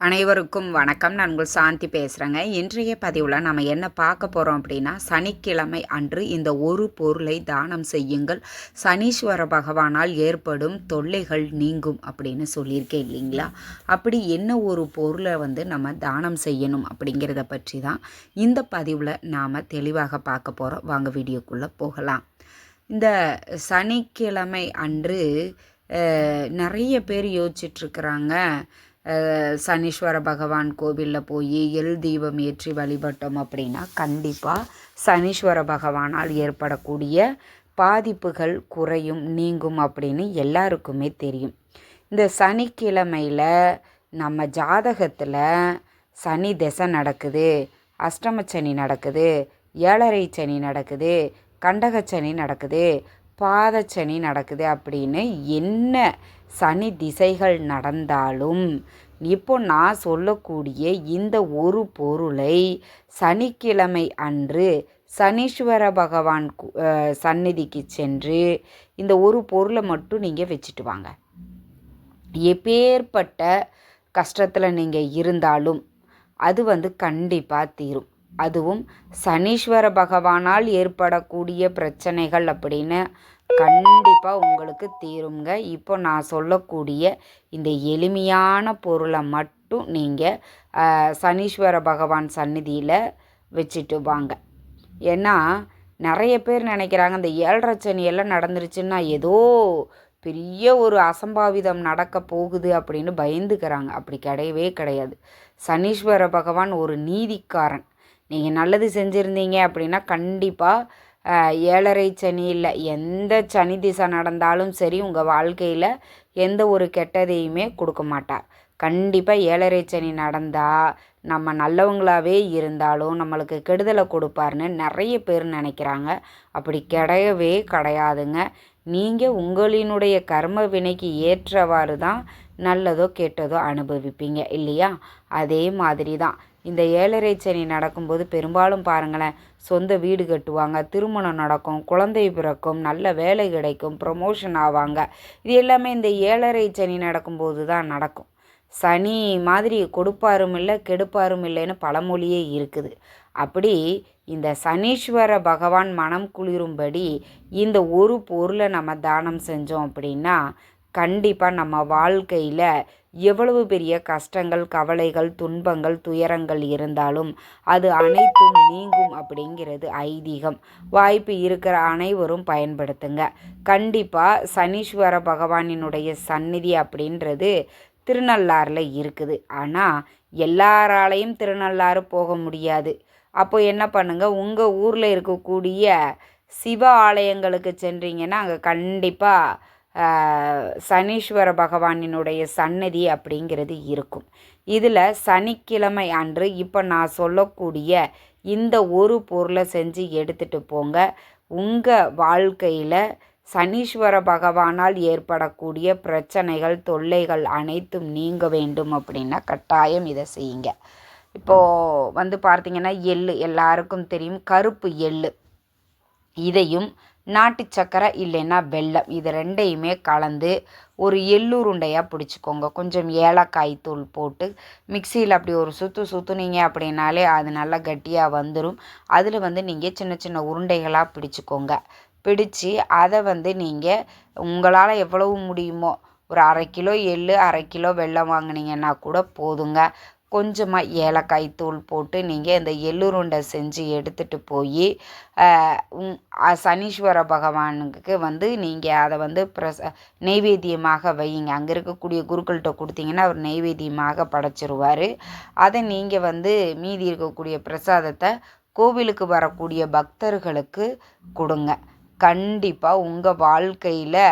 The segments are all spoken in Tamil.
அனைவருக்கும் வணக்கம். நான் உங்கள் சாந்தி பேசுகிறேங்க இன்றைய பதிவில் நம்ம என்ன பார்க்க போகிறோம் அப்படின்னா சனிக்கிழமை அன்று இந்த ஒரு பொருளை தானம் செய்யுங்கள். சனீஸ்வர பகவானால் ஏற்படும் தொல்லைகள் நீங்கும் அப்படின்னு சொல்லியிருக்கேன் இல்லைங்களா? அப்படி என்ன ஒரு பொருளை வந்து நம்ம தானம் செய்யணும் அப்படிங்கிறத பற்றி தான் இந்த பதிவில் நாம் தெளிவாக பார்க்க போகிறோம் வாங்க வீடியோக்குள்ளே போகலாம். இந்த சனிக்கிழமை அன்று நிறைய பேர் யோசிச்சிட்ருக்குறாங்க சனீஸ்வர பகவான் கோவிலில் போய் எல் தீபம் ஏற்றி வழிபட்டோம் அப்படின்னா கண்டிப்பாக சனீஸ்வர பகவானால் ஏற்படக்கூடிய பாதிப்புகள் குறையும் நீங்கும் அப்படின்னு எல்லாருக்குமே தெரியும். இந்த சனிக்கிழமையில் நம்ம ஜாதகத்தில் சனி திசை நடக்குது அஷ்டமச்சனி நடக்குது ஏழரை சனி நடக்குது கண்டகச்சனி நடக்குது பாதச்சனி நடக்குது அப்படின்னு என்ன சனி திசைகள் நடந்தாலும் இப்போ நான் சொல்லக்கூடிய இந்த ஒரு பொருளை சனிக்கிழமை அன்று சனீஸ்வர பகவான் கு- சந்நிதிக்கு சென்று இந்த ஒரு பொருளை மட்டும் நீங்கள் வச்சுட்டு வாங்க. எப்பேற்பட்ட கஷ்டத்தில் நீங்கள் இருந்தாலும் அது வந்து கண்டிப்பாக தீரும். அதுவும் சனீஸ்வர பகவானால் ஏற்படக்கூடிய பிரச்சனைகள் அப்படின்னு கண்டிப்பாக உங்களுக்கு தீருங்க இப்போ நான் சொல்லக்கூடிய இந்த எளிமையான பொருளை மட்டும் நீங்கள் சனீஸ்வர பகவான் சந்நிதியில் வச்சுட்டு வாங்க. ஏன்னா நிறைய பேர் நினைக்கிறாங்க இந்த ஏழரை சனி நடந்துருச்சுன்னா ஏதோ பெரிய ஒரு அசம்பாவிதம் நடக்க போகுது அப்படின்னு பயந்துக்கிறாங்க. அப்படி கிடையவே கிடையாது. சனீஸ்வர பகவான் ஒரு நீதிக்காரன். நீங்கள் நல்லது செஞ்சுருந்தீங்க அப்படின்னா கண்டிப்பாக ஏழரை சனி இல்லை எந்த சனி திசை நடந்தாலும் சரி உங்கள் வாழ்க்கையில் எந்த ஒரு கெட்டதையுமே கொடுக்க மாட்டார் கண்டிப்பாக ஏழரை சனி நடந்தால் நம்ம நல்லவங்களாகவே இருந்தாலும் நம்மளுக்கு கெடுதலை கொடுப்பாருன்னு நிறைய பேர் நினைக்கிறாங்க. அப்படி கிடையவே கிடையாதுங்க. நீங்கள் உங்களினுடைய கர்ம வினைக்கு ஏற்றவாறு தான் நல்லதோ கெட்டதோ அனுபவிப்பீங்க இல்லையா? அதே மாதிரி தான் இந்த ஏழரை சனி நடக்கும்போது பெரும்பாலும் பாருங்களேன் சொந்த வீடு கட்டுவாங்க திருமணம் நடக்கும் குழந்தை பிறக்கும் நல்ல வேலை கிடைக்கும் ப்ரமோஷன் ஆவாங்க. இது எல்லாமே இந்த ஏழரை சனி நடக்கும்போது தான் நடக்கும். சனி மாதிரி கொடுப்பாரும் இல்லை கெடுப்பாரும் இல்லைன்னு பழமொழியே இருக்குது. அப்படி இந்த சனீஸ்வர பகவான் மனம் குளிரும்படி இந்த ஒரு பொருளை நம்ம தானம் செஞ்சோம் அப்படின்னா கண்டிப்பாக நம்ம வாழ்க்கையில் எவ்வளவு பெரிய கஷ்டங்கள் கவலைகள் துன்பங்கள் துயரங்கள் இருந்தாலும் அது அனைத்தும் நீங்கும் அப்படிங்கிறது ஐதீகம். வாய்ப்பு இருக்கிற அனைவரும் பயன்படுத்துங்க. கண்டிப்பாக சனீஸ்வர பகவானினுடைய சந்நிதி அப்படின்றது திருநள்ளாறில் இருக்குது. ஆனால் எல்லாராலையும் திருநள்ளாறு போக முடியாது. அப்போ என்ன பண்ணுங்கள் உங்கள் ஊரில் இருக்கக்கூடிய சிவ ஆலயங்களுக்கு சென்றீங்கன்னா அங்கே கண்டிப்பாக சனீஸ்வர பகவானினுடைய சன்னதி அப்படிங்கிறது இருக்கும். இதில் சனிக்கிழமை அன்று இப்போ நான் சொல்லக்கூடிய இந்த ஒரு பொருளை செஞ்சு எடுத்துகிட்டு போங்க. உங்கள் வாழ்க்கையில் சனீஸ்வர பகவானால் ஏற்படக்கூடிய பிரச்சனைகள் தொல்லைகள் அனைத்தும் நீங்க வேண்டும் அப்படின்னா கட்டாயம் இதை செய்யுங்க. இப்போது வந்து பார்த்தீங்கன்னா எள்ளு எல்லாருக்கும் தெரியும் கருப்பு எள்ளு. இதையும் நாட்டு சக்கரை இல்லைன்னா வெல்லம். இது ரெண்டையுமே கலந்து ஒரு எள்ளுருண்டையாக பிடிச்சிக்கோங்க. கொஞ்சம் ஏலக்காய் தூள் போட்டு மிக்சியில் அப்படி ஒரு சுற்று சுற்றுனீங்க அப்படின்னாலே அது நல்லா கட்டியாக வந்துடும் அதில் வந்து நீங்கள் சின்ன சின்ன உருண்டைகளாக பிடிச்சிக்கோங்க. பிடிச்சு அதை வந்து நீங்கள் உங்களால் எவ்வளவு முடியுமோ ஒரு அரை கிலோ எள்ளு அரை கிலோ வெல்லம் வாங்கினீங்கன்னா கூட போதுங்க. கொஞ்சமாக ஏலக்காய் தூள் போட்டு நீங்கள் இந்த எள்ளுருண்டை செஞ்சு எடுத்துகிட்டு போய் சனீஸ்வர பகவானுக்கு வந்து நீங்கள் அதை வந்து பிரச நெய்வேத்தியமாக வையுங்க. அங்கே இருக்கக்கூடிய குருக்கள்கிட்ட கொடுத்தீங்கன்னா அவர் நெய்வேத்தியமாக படைச்சிருவார். அதை நீங்கள் வந்து மீதி இருக்கக்கூடிய பிரசாதத்தை கோவிலுக்கு வரக்கூடிய பக்தர்களுக்கு கொடுங்க. கண்டிப்பாக உங்கள் வாழ்க்கையில்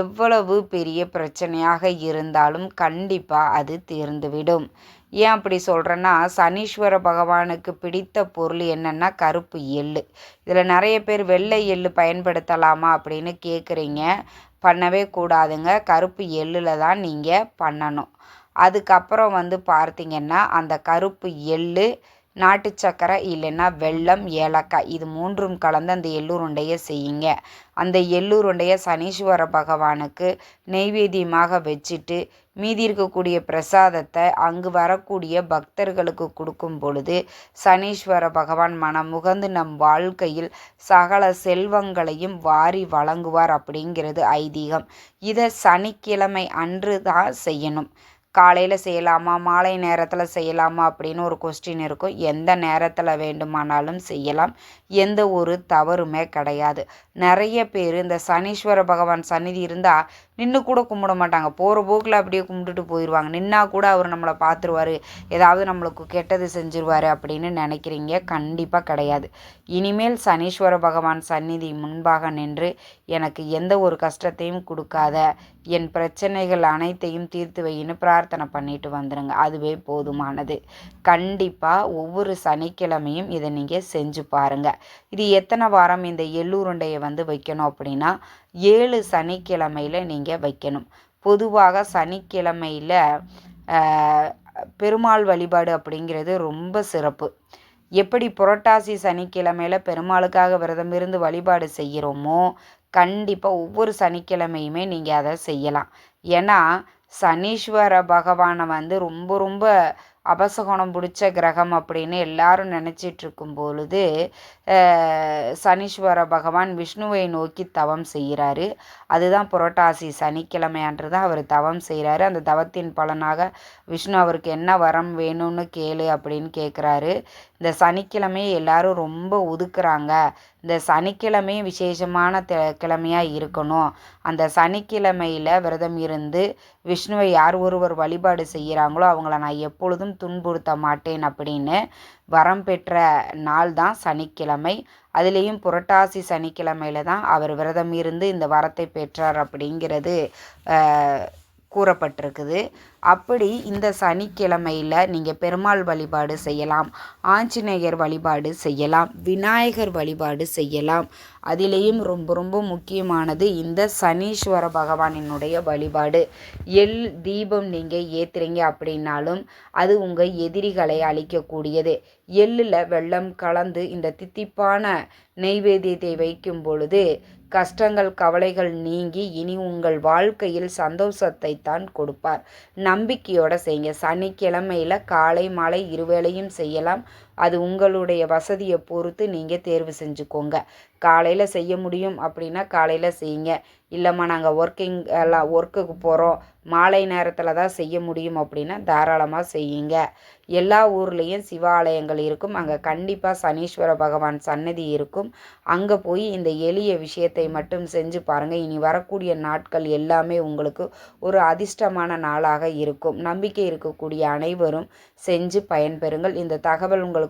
எவ்வளவு பெரிய பிரச்சனையாக இருந்தாலும் கண்டிப்பாக அது தீர்ந்துவிடும். ஏன் அப்படி சொல்கிறேன்னா சனீஸ்வர பகவானுக்கு பிடித்த பொருள் என்னென்னா கருப்பு எள்ளு. இதில் நிறைய பேர் வெள்ளை எள்ளு பயன்படுத்தலாமா அப்படின்னு கேட்குறீங்க பண்ணவே கூடாதுங்க. கருப்பு எள்ளில் தான் நீங்கள் பண்ணணும். அதுக்கப்புறம் வந்து பார்த்திங்கன்னா அந்த கருப்பு எள்ளு நாட்டு சக்கரை இல்லைன்னா வெல்லம் ஏலக்காய் இது மூன்றும் கலந்து அந்த எள்ளுருண்டையை செய்யுங்க. அந்த எள்ளுருண்டையை சனீஸ்வர பகவானுக்கு நெய்வேத்தியமாக வச்சுட்டு மீதி இருக்கக்கூடிய பிரசாதத்தை அங்கு வரக்கூடிய பக்தர்களுக்கு கொடுக்கும் பொழுது சனீஸ்வர பகவான் மனம் முகந்து நம் வாழ்க்கையில் சகல செல்வங்களையும் வாரி வழங்குவார் அப்படிங்கிறது ஐதீகம். இதை சனிக்கிழமை அன்று தான் செய்யணும். காலையில் செய்யலாமா மாலை நேரத்தில் செய்யலாமா அப்படின்னு ஒரு கொஸ்டின் இருக்கும். எந்த நேரத்தில் வேண்டுமானாலும் செய்யலாம். எந்த ஒரு தவறுமே கிடையாது. நிறைய பேர் இந்த சனீஸ்வர பகவான் சந்நிதி இருந்தால் நின்று கூட கும்பிட மாட்டாங்க. போகிற போக்கில் அப்படியே கும்பிட்டுட்டு போயிடுவாங்க நின்னா கூட அவர் நம்மளை பார்த்துருவாரு. ஏதாவது நம்மளுக்கு கெட்டது செஞ்சுருவாரு அப்படின்னு நினைக்கிறீங்க. கண்டிப்பாக கிடையாது. இனிமேல் சனீஸ்வர பகவான் சந்நிதி முன்பாக நின்று எனக்கு எந்த ஒரு கஷ்டத்தையும் கொடுக்காத என் பிரச்சனைகள் அனைத்தையும் தீர்த்து வையின்னு பிரார்த்தனை பண்ணிட்டு வந்துடுங்க அதுவே போதுமானது. கண்டிப்பாக ஒவ்வொரு சனிக்கிழமையும் இதை நீங்கள் செஞ்சு பாருங்கள் இது எத்தனை வாரம் இந்த எள்ளுருண்டையை வந்து வைக்கணும் அப்படின்னா ஏழு சனிக்கிழமையில் நீங்கள் வைக்கணும். பொதுவாக சனிக்கிழமையில் பெருமாள் வழிபாடு அப்படிங்கிறது ரொம்ப சிறப்பு. எப்படி புரட்டாசி சனிக்கிழமையில் பெருமாளுக்காக விரதம் இருந்து வழிபாடு செய்கிறோமோ கண்டிப்பாக ஒவ்வொரு சனிக்கிழமையுமே நீங்கள் அதை செய்யலாம். ஏன்னா சனீஸ்வர பகவானை வந்து ரொம்ப ரொம்ப அபசகுணம் பிடிச்ச கிரகம் அப்படின்னு எல்லாரும் நினச்சிட்டு இருக்கும் பொழுது சனீஸ்வர பகவான் விஷ்ணுவை நோக்கி தவம் செய்கிறாரு. அதுதான் புரட்டாசி சனிக்கிழமையான்றது தான் அவர் தவம் செய்கிறாரு. அந்த தவத்தின் பலனாக விஷ்ணு அவருக்கு என்ன வரம் வேணும்னு கேளு அப்படின்னு கேட்குறாரு இந்த சனிக்கிழமையை எல்லாரும் ரொம்ப ஒதுக்குறாங்க. இந்த சனிக்கிழமை விசேஷமான த கிழமையாக இருக்கணும். அந்த சனிக்கிழமையில் விரதம் இருந்து விஷ்ணுவை யார் ஒருவர் வழிபாடு செய்கிறாங்களோ அவங்கள நான் எப்பொழுதும் துன்புறுத்த மாட்டேன் அப்படின்னு வரம் பெற்ற நாள் தான் சனிக்கிழமை. அதுலேயும் புரட்டாசி சனிக்கிழமையில் தான் அவர் விரதம் இருந்து இந்த வரத்தை பெற்றார் அப்படிங்கிறது கூறப்பட்டிருக்குது. அப்படி இந்த சனிக்கிழமையில் நீங்கள் பெருமாள் வழிபாடு செய்யலாம் ஆஞ்சநேயர் வழிபாடு செய்யலாம் விநாயகர் வழிபாடு செய்யலாம். அதிலேயும் ரொம்ப ரொம்ப முக்கியமானது இந்த சனீஸ்வர பகவானினுடைய வழிபாடு. எள் தீபம் நீங்கள் ஏற்றுறீங்க அப்படின்னாலும் அது உங்கள் எதிரிகளை அழிக்கக்கூடியது. எள்ளில் வெள்ளம் கலந்து இந்த தித்திப்பான நெய்வேத்தியத்தை வைக்கும் பொழுது கஷ்டங்கள் கவலைகள் நீங்கி இனி உங்கள் வாழ்க்கையில் சந்தோஷத்தை தான் கொடுப்பார். நம்பிக்கையோட செய்யுங்க. சனிக்கிழமையில் காலை மாலை இருவேளையும் செய்யலாம். அது உங்களுடைய வசதியை பொறுத்து நீங்கள் தேர்வு செஞ்சுக்கோங்க. காலையில் செய்ய முடியும் அப்படின்னா காலையில் செய்யுங்க. இல்லைம்மா நாங்கள் ஒர்க்கிங் எல்லாம் ஒர்க்குக்கு போகிறோம் மாலை நேரத்தில் தான் செய்ய முடியும் அப்படின்னா தாராளமாக செய்யுங்க. எல்லா ஊர்லேயும் சிவாலயங்கள் இருக்கும். அங்கே கண்டிப்பாக சனீஸ்வர பகவான் சன்னதி இருக்கும். அங்கே போய் இந்த எளிய விஷயத்தை மட்டும் செஞ்சு பாருங்கள் இனி வரக்கூடிய நாட்கள் எல்லாமே உங்களுக்கு ஒரு அதிர்ஷ்டமான நாளாக இருக்கும். நம்பிக்கை இருக்கக்கூடிய அனைவரும் செஞ்சு பயன்பெறுங்கள். இந்த தகவல் உங்களுக்கு